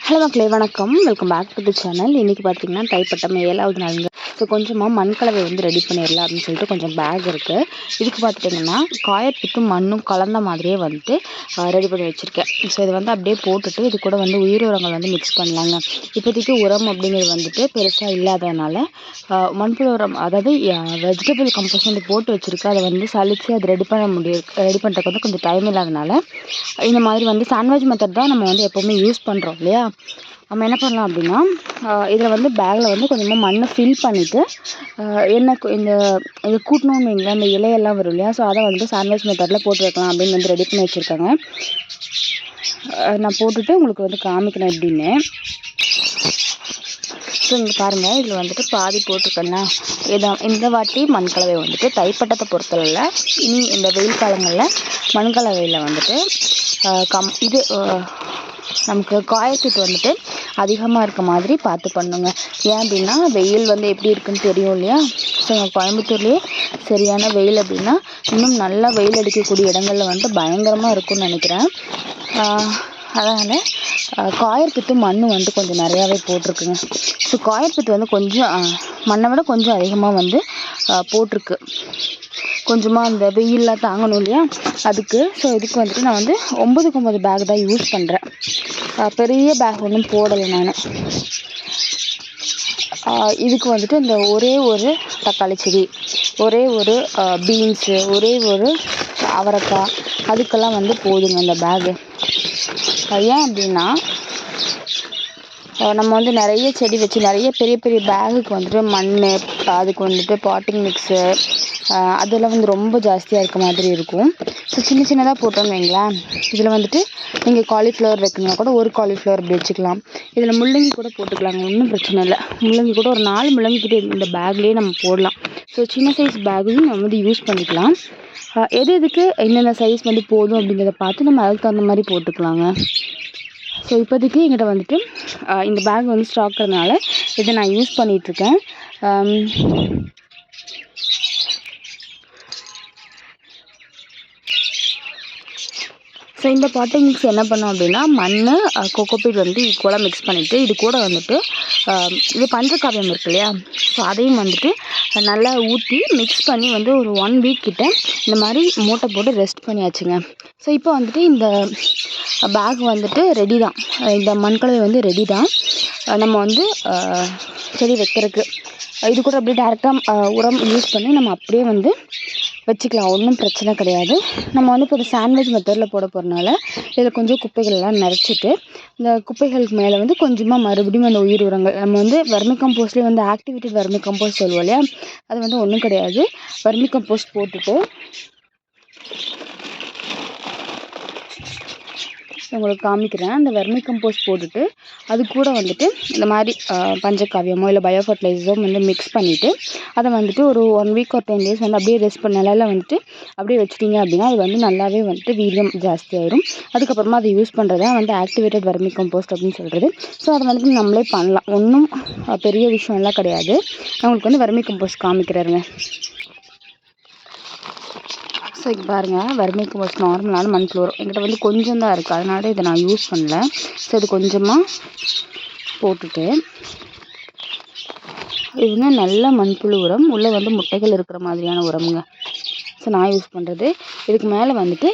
Hello மக்களே வணக்கம். Welcome back to the channel இன்றைக்கி பார்த்தீங்கன்னா தைப்பட்டம் ஏழாவது நாளுங்க. ஸோ கொஞ்சமாக மண் கலவை வந்து ரெடி பண்ணிடலாம் அப்படின்னு சொல்லிட்டு கொஞ்சம் பேக் இருக்குது இதுக்கு பார்த்துட்டிங்கன்னா காயத்துக்கும் மண்ணும் கலந்த மாதிரியே வந்துட்டு ரெடி பண்ணி வச்சுருக்கேன். ஸோ இதை வந்து அப்படியே போட்டுட்டு இது கூட வந்து உயிர் உரங்கள் வந்து மிக்ஸ் பண்ணலாங்க. இப்போதைக்கு உரம் அப்படிங்கிறது வந்துட்டு பெருசாக இல்லாததுனால மண்புழு உரம் அதாவது வெஜிடபிள் கம்போஸ் வந்து போட்டு வச்சுருக்கு அதை வந்து சலித்து அதை ரெடி பண்ண முடியும் ரெடி பண்ணுறதுக்கு வந்து கொஞ்சம் டைம் இல்லாதனால இந்த மாதிரி வந்து சாண்ட்விச் மெத்தட் தான் நம்ம வந்து எப்போவுமே யூஸ் பண்ணுறோம் இல்லையா? நம்ம என்ன பண்ணலாம் அப்படின்னா இதில் வந்து பேக்கில் வந்து கொஞ்சமாக மண்ணை ஃபில் பண்ணிவிட்டு என்ன இந்த இது கூட்டணும்னு வைங்களேன் இந்த இலையெல்லாம் வரும் இல்லையா ஸோ அதை வந்து சாண்ட்விச் மெத்தடில் போட்டு வைக்கலாம் அப்படின்னு வந்து ரெடி பண்ணி வச்சுருக்காங்க. நான் போட்டுட்டு உங்களுக்கு வந்து காமிக்கிறேன் எப்படின்னு. ஸோ இங்கே பாருங்கள் இதில் வந்துட்டு பாதி போட்டிருக்கேன்னா இதான் இந்த வாட்டி மண்கலவை வந்துட்டு தைப்பட்டத்தை பொறுத்தளவில் இனி இந்த வெயில் காலங்களில் மண்கலவையில் வந்துட்டு கம் இது நமக்கு காயத்துட்டு வந்துட்டு அதிகமாக இருக்க மாதிரி பார்த்து பண்ணுங்க. ஏன் அப்படின்னா வெயில் வந்து எப்படி இருக்குன்னு தெரியும் இல்லையா? ஸோ கோயம்புத்தூர்லேயே சரியான வெயில் அப்படின்னா இன்னும் நல்லா வெயில் அடிக்கக்கூடிய இடங்களில் வந்துட்டு பயங்கரமாக இருக்கும்னு நினைக்கிறேன். அதனால் காயற்புத்து மண் வந்து கொஞ்சம் நிறையாவே போட்டிருக்குங்க. ஸோ காயற்புத்து வந்து கொஞ்சம் மண்ணை விட கொஞ்சம் அதிகமாக வந்து போட்டிருக்கு. கொஞ்சமாக அந்த வெயில்லாம் தாங்கணும் இல்லையா? அதுக்கு ஸோ இதுக்கு வந்துட்டு நான் வந்து ஒம்பதுக்கு ஒம்பது பேக் தான் யூஸ் பண்ணுறேன் பெரிய பேக் ஒன்றும் போடலை நான். இதுக்கு வந்துட்டு இந்த ஒரே ஒரு தக்காளி செடி ஒரே ஒரு பீன்ஸு ஒரே ஒரு அவரைக்காய் அதுக்கெல்லாம் வந்து போதுங்க இந்த பேகு ஏன் அப்படின்னா நம்ம வந்து நிறைய செடி வச்சு நிறைய பெரிய பெரிய பேகுக்கு வந்துட்டு மண் அதுக்கு வந்துட்டு பாட்டிங் மிக்ஸு அதெல்லாம் வந்து ரொம்ப ஜாஸ்தியாக இருக்க மாதிரி இருக்கும். ஸோ சின்ன சின்னதாக போட்டோம்னு வைங்களேன். இதில் வந்துட்டு நீங்கள் காலிஃப்ளவர் வைக்கணும்னா கூட ஒரு காலிஃப்ளவர் இப்படி வச்சுக்கலாம். இதில் முள்ளங்கி கூட போட்டுக்கலாங்க ஒன்றும் பிரச்சனை இல்லை. முள்ளங்கி கூட ஒரு நாலு முள்ளங்கி கிட்டே இந்த பேக்லேயே நம்ம போடலாம். ஸோ சின்ன சைஸ் பேக்கையும் நம்ம வந்து யூஸ் பண்ணிக்கலாம். எது எதுக்கு என்னென்ன சைஸ் வந்து போதும் அப்படிங்கிறத பார்த்து நம்ம அதுக்கு தகுந்த மாதிரி போட்டுக்கலாங்க. ஸோ இப்போதைக்கு எங்கிட்ட வந்துட்டு இந்த பேக் வந்து ஸ்டாக்கிறதுனால இதை நான் யூஸ் பண்ணிகிட்ருக்கேன் ஸோ இந்த பாட்டை மிக்ஸ் என்ன பண்ணோம் அப்படின்னா மண் கொக்கோபீட் வந்து ஈக்குவலாக மிக்ஸ் பண்ணிவிட்டு இது கூட வந்துட்டு இது பஞ்சகாவியம் இருக்கு இல்லையா? ஸோ அதையும் வந்துட்டு நல்லா ஊற்றி மிக்ஸ் பண்ணி வந்து ஒரு ஒன் வீக் கிட்ட இந்த மாதிரி மூட்டை போட்டு ரெஸ்ட் பண்ணியாச்சுங்க. ஸோ இப்போ வந்துட்டு இந்த பேக் வந்துட்டு ரெடி தான். இந்த மண்கலவை வந்து ரெடி தான். நம்ம வந்து செடி வைக்கிறதுக்கு. இது கூட அப்படியே டேரெக்டாக உரம் யூஸ் பண்ணி நம்ம அப்படியே வந்து வச்சுக்கலாம் ஒன்றும் பிரச்சனை கிடையாது. நம்ம வந்து இப்போ சாண்ட்விச் மெத்தடில் போட போகிறனால இதில் கொஞ்சம் குப்பைகள்லாம் நிறச்சிட்டு இந்த குப்பைகளுக்கு மேலே வந்து கொஞ்சமாக மறுபடியும் அந்த உயிர் உரங்கள் நம்ம வந்து வர்மி கம்போஸ்ட்லேயே வந்து ஆக்டிவேட்டட் வர்மி கம்போஸ்ட் சொல்லுவோம் இல்லையா? அது வந்து ஒன்றும் கிடையாது. வர்மி கம்போஸ்ட் போட்டுட்டு உங்களுக்கு காமிக்கிறேன். அந்த வெர்மி கம்போஸ்ட் போட்டுட்டு அது கூட வந்துட்டு இந்த மாதிரி பஞ்சகாவியமோ இல்லை பயோ ஃபர்டிலைசரோ வந்து மிக்ஸ் பண்ணிவிட்டு அதை வந்துட்டு ஒரு ஒன் வீக் ஒரு டென் டேஸ் வந்து அப்படியே ரெஸ்ட் பண்ண நிலையில வந்துட்டு அப்படியே வச்சுட்டிங்க அப்படின்னா அது வந்து நல்லாவே வந்துட்டு வீரியம் ஜாஸ்தி ஆயிரும். அதுக்கப்புறமா அதை யூஸ் பண்ணுறதா வந்து ஆக்டிவேட்டட் வெர்மி கம்போஸ்ட் அப்படின்னு சொல்கிறது ஸோ அதை வந்துட்டு நம்மளே பண்ணலாம். ஒன்றும் பெரிய விஷயம்லாம் கிடையாது. நான் உங்களுக்கு வந்து வர்மி கம்போஸ்ட் காமிக்கிறாருங்க. ஸோ இங்கே பாருங்கள் வறுமை கம்போஸ்ட் நார்மலான மண்புழு உரம் என்கிட்ட வந்து கொஞ்சம் தான் இருக்குது அதனால இதை நான் யூஸ் பண்ணல. ஸோ இது கொஞ்சமாக போட்டுட்டு இது வந்து நல்ல மண்புழு உரம். உள்ளே வந்து முட்டைகள் இருக்கிற மாதிரியான உரமுங்க. ஸோ நான் யூஸ் பண்ணுறது இதுக்கு மேலே வந்துட்டு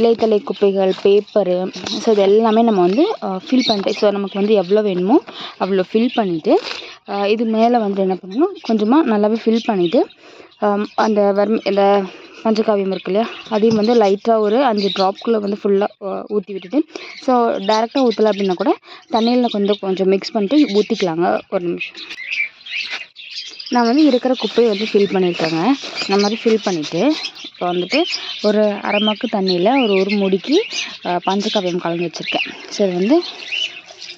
இலைத்தலை குப்பைகள் பேப்பரு ஸோ இது எல்லாமே நம்ம வந்து ஃபில் பண்ணிட்டு ஸோ நமக்கு வந்து எவ்வளோ வேணுமோ அவ்வளோ ஃபில் பண்ணிவிட்டு இது மேலே வந்து என்ன பண்ணணும்? கொஞ்சமாக நல்லாவே ஃபில் பண்ணிவிட்டு அந்த வறுமை இந்த பஞ்சகாவியம் இருக்கு இல்லையா? அதையும் வந்து லைட்டாக ஒரு அஞ்சு ட்ராப்குள்ளே வந்து ஃபுல்லாக ஊற்றி விட்டுட்டு ஸோ டேரெக்டாக ஊற்றல அப்படின்னா கூட தண்ணியில் கொஞ்சம் கொஞ்சம் மிக்ஸ் பண்ணிட்டு ஊற்றிக்கலாங்க ஒரு நிமிஷம். நான் வந்து இருக்கிற குப்பையை வந்து ஃபில் பண்ணியிருக்கேங்க இந்த மாதிரி ஃபில் பண்ணிவிட்டு இப்போ வந்துட்டு ஒரு அரை மக்கு தண்ணியில் ஒரு ஒரு முடிக்கு பஞ்சகாவியம் கலந்து வச்சுருக்கேன். ஸோ வந்து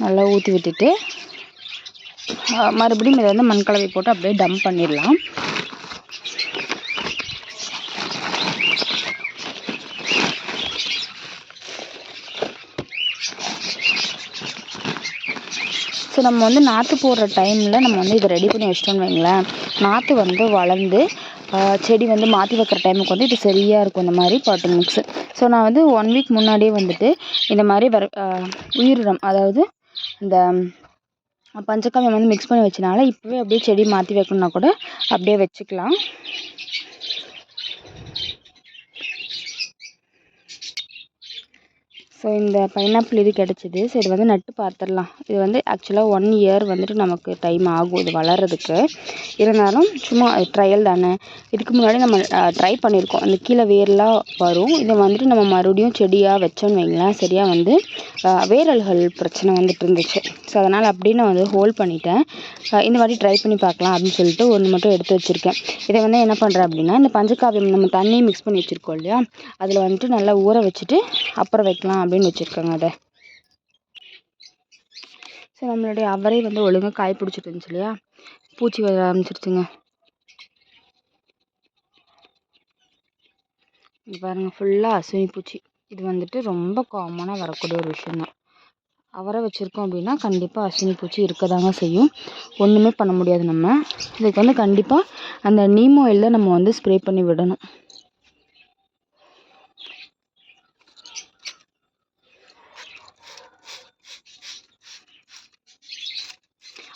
நல்லா ஊற்றி விட்டுட்டு மறுபடியும் இதை வந்து மண்கலவை போட்டு அப்படியே டம்ப் பண்ணிடலாம். ஸோ நம்ம வந்து நாற்று போடுற டைமில் நம்ம வந்து இதை ரெடி பண்ணி வச்சிட்டோம்னு வைங்களேன். நாற்று வந்து வளர்ந்து செடி வந்து மாற்றி வைக்கிற டைமுக்கு வந்து இது சரியாக இருக்கும் இந்த மாதிரி பாட்டு மிக்ஸு ஸோ நான் வந்து ஒன் வீக் முன்னாடியே வந்துட்டு இந்த மாதிரி வர உயிரினம் அதாவது இந்த பஞ்சகாவியம் வந்து மிக்ஸ் பண்ணி வச்சனால இப்போவே அப்படியே செடி மாற்றி வைக்கணுன்னா கூட அப்படியே வச்சுக்கலாம். ஸோ இந்த பைனாப்பிள் இது கிடச்சிது. ஸோ இது வந்து நட்டு பார்த்துடலாம் இது வந்து ஆக்சுவலாக ஒன் இயர் வந்துட்டு நமக்கு டைம் ஆகும் இது வளர்கிறதுக்கு இருந்தாலும் சும்மா ட்ரையல் தானே. இதுக்கு முன்னாடி நம்ம ட்ரை பண்ணியிருக்கோம் அந்த கீழே வேர்லாம் வரும். இதை வந்துட்டு நம்ம மறுபடியும் செடியாக வச்சோன்னு வைங்களேன். சரியாக வந்து வேரல்கள் பிரச்சனை வந்துட்டு இருந்துச்சு. ஸோ அதனால் அப்படியே நான் வந்து ஹோல்ட் பண்ணிட்டேன். இந்த மாதிரி ட்ரை பண்ணி பார்க்கலாம் அப்படின்னு சொல்லிட்டு ஒன்று மட்டும் எடுத்து வச்சுருக்கேன். இதை வந்து என்ன பண்ணுறேன் அப்படின்னா இந்த பஞ்சகாவியம் நம்ம தண்ணி மிக்ஸ் பண்ணி வச்சுருக்கோம் இல்லையா? அதில் வந்துட்டு நல்லா ஊற வச்சுட்டு அப்புறம் வைக்கலாம் அப்படின்னு அப்படின்னு வச்சுருக்காங்க அதை. ஸோ நம்மளுடைய அவரை வந்து ஒழுங்காக காய பிடிச்சிட்டு இருந்துச்சு இல்லையா? பூச்சி வர ஆரம்பிச்சிருச்சுங்க. பாருங்கள் ஃபுல்லாக அசுவி பூச்சி. இது வந்துட்டு ரொம்ப காமனாக வரக்கூடிய ஒரு விஷயந்தான் அவரை வச்சுருக்கோம் அப்படின்னா கண்டிப்பாக அஸ்வினி பூச்சி இருக்க தாங்க செய்யும். ஒன்றுமே பண்ண முடியாது நம்ம. இதுக்கு வந்து கண்டிப்பாக அந்த நீமோ ஆயிலில் நம்ம வந்து ஸ்ப்ரே பண்ணி விடணும்.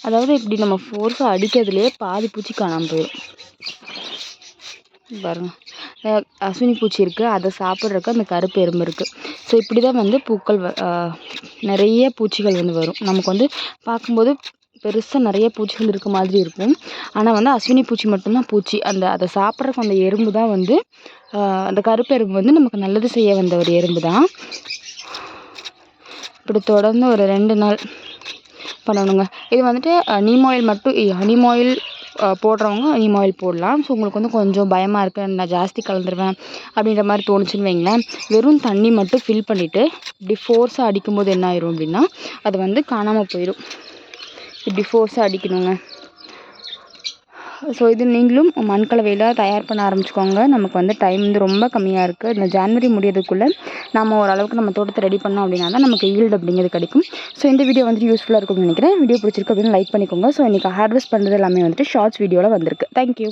அதாவது இப்படி நம்ம ஃபோர்ஸாக அடிக்கிறதுலேயே பாதி பூச்சி காணாமல் போயிடும் பாருங்கள் அஸ்வினி பூச்சி இருக்குது அதை சாப்பிட்றதுக்கு அந்த கருப்பு எறும்பு இருக்குது ஸோ இப்படி தான் வந்து பூக்கள் நிறைய பூச்சிகள் வந்து வரும். நமக்கு வந்து பார்க்கும்போது பெருசாக நிறைய பூச்சிகள் இருக்க மாதிரி இருக்கும். ஆனால் வந்து அஸ்வினி பூச்சி மட்டும்தான் பூச்சி. அந்த அதை சாப்பிட்றக்கு அந்த எறும்பு தான் வந்து அந்த கருப்பு எறும்பு வந்து நமக்கு நல்லது செய்ய வந்த ஒரு எறும்பு தான் இப்படி தொடர்ந்து ஒரு ரெண்டு நாள் பண்ணணுங்க. இது வந்துட்டு நீம் ஆயில் மட்டும் நீம் ஆயில் போடுறவங்க நீம் ஆயில் போடலாம். ஸோ உங்களுக்கு வந்து கொஞ்சம் பயமாக இருக்குது நான் ஜாஸ்தி கலந்துருவேன் அப்படின்ற மாதிரி தோணுச்சுன்னு வைங்களேன். வெறும் தண்ணி மட்டும் ஃபில் பண்ணிவிட்டு இப்படி ஃபோர்ஸாக அடிக்கும்போது என்ன ஆயிரும் அப்படின்னா அது வந்து காணாமல் போயிடும் இப்படி ஃபோர்ஸாக அடிக்கணுங்க. ஸோ இது நீங்களும் மண்கலவையில் தயார் பண்ண ஆரம்பிச்சுக்கோங்க. நமக்கு வந்து டைம் வந்து ரொம்ப கம்மியாக இருக்குது இந்த ஜான்வரி முடியறதுக்குள்ளே நம்ம ஓரளவுக்கு நம்ம தோட்டத்தை ரெடி பண்ணோம் அப்படின்னா தான் நமக்கு ஈல்டு அப்படிங்கிறது கிடைக்கும். ஸோ இந்த வீடியோ வந்துட்டு யூஸ்ஃபுல்லாக இருக்கும்னு நினைக்கிறேன். வீடியோ பிடிச்சிருக்கு அப்படின்னு லைக் பண்ணிக்கோங்க. ஸோ இன்றைக்கி ஹார்வெஸ்ட் பண்ணுறது எல்லாமே வந்துட்டு ஷார்ட்ஸ் வீடியோவில் வந்திருக்கு. தேங்க்யூ